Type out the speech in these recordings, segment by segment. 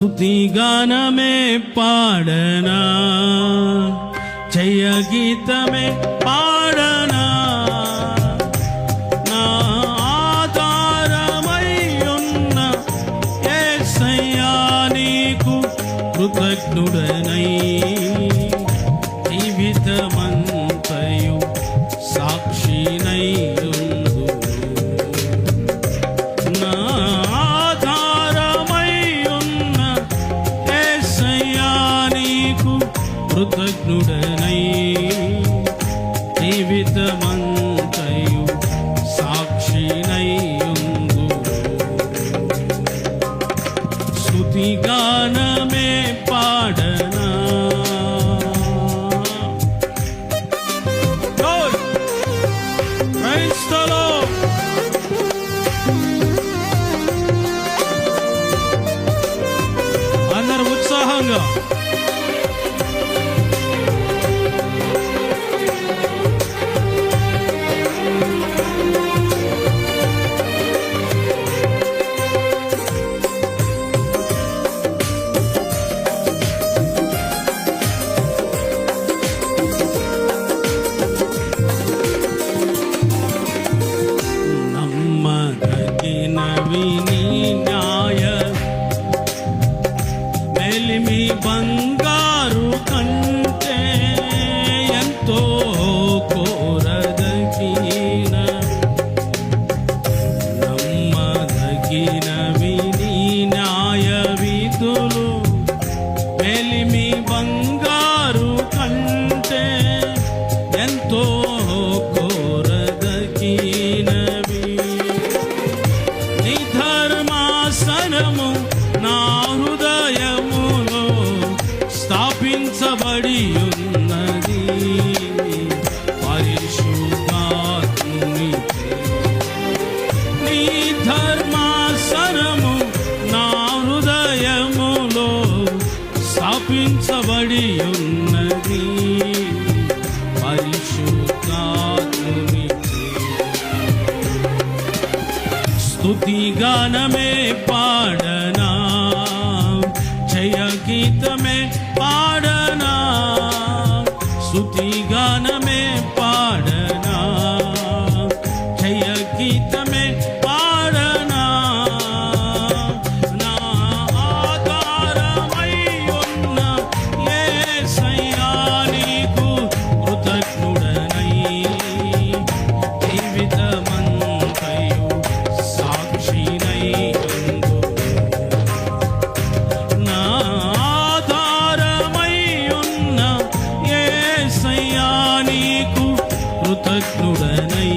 స్తుతిగానమే పాడనా? జయ గీతమే పాడనా? నా ఆధారమై ఉన్న యేసయ్యా కృతజ్ఞుడనై జీవితమంతయు సాక్షినయ్యుంగు ఉందును. స్తుతిగానమే పాడనా Lord, అందరు ఉత్సాహంగా స్తుతిగానమే పాడనా జయ గీతమే పాడనా నీకు కృతజ్ఞుడనై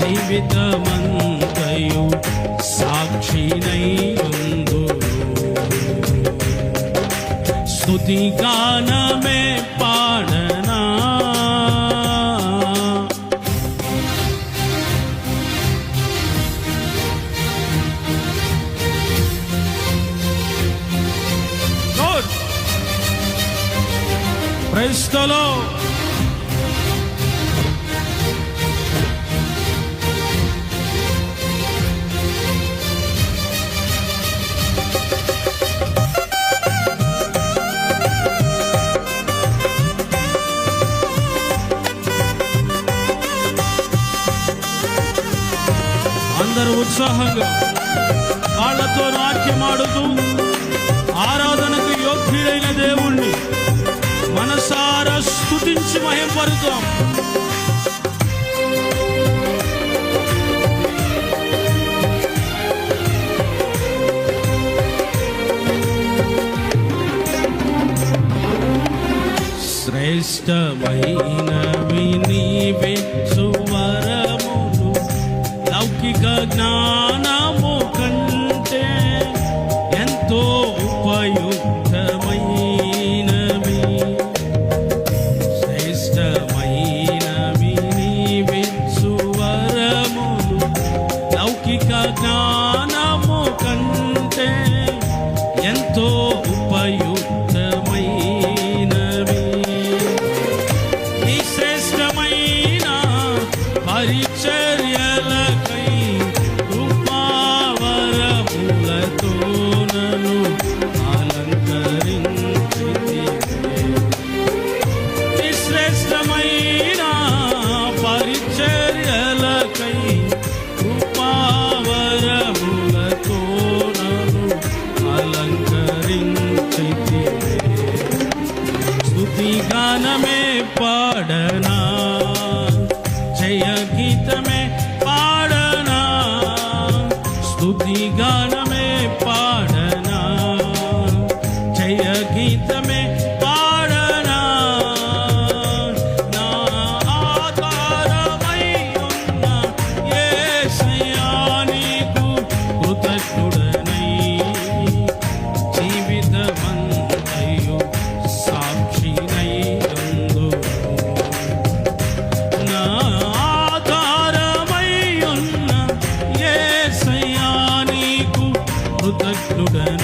జీవితమంతయు సాక్షినై ఉందు స్తుతిగానమే గానమే praise అందరూ ఉత్సాహంగా కాళ్ళతో నాట్యమాడుతూ ఆరాధనకు యోగ్యుడైన దేవుణ్ణి మనసారా స్తుతించి మహింపరుతాం శ్రేష్టమైన నీవే సువరములు లౌకిక జ్ఞానము I Arichai. రక్షకుడనై జీవితమంతయు సాక్షినై ఉందు నా ఆధారమై ఉన్న ఏ సయానీకు కృతజ్ఞుడన.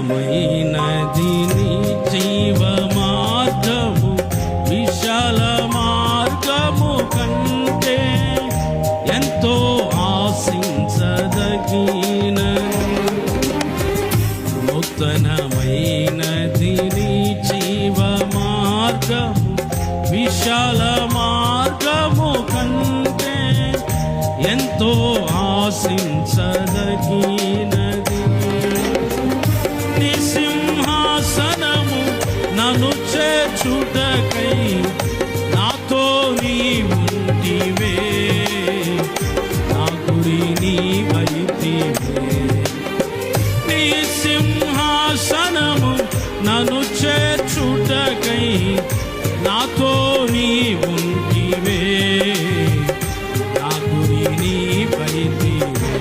నూతనమైనది జీవ మార్గము విశాల మార్గము కంటే ఎంతో ఆశించదగిన నూతనమైనది జీవ మార్గము విశాల మార్గము కంటే ఎంతో ఆశించదగినది గురి నీ సింహాసనము నన్ను చేర్చుటకై నాతో నీ నా గురి నీ వైతివే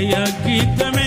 y aquí te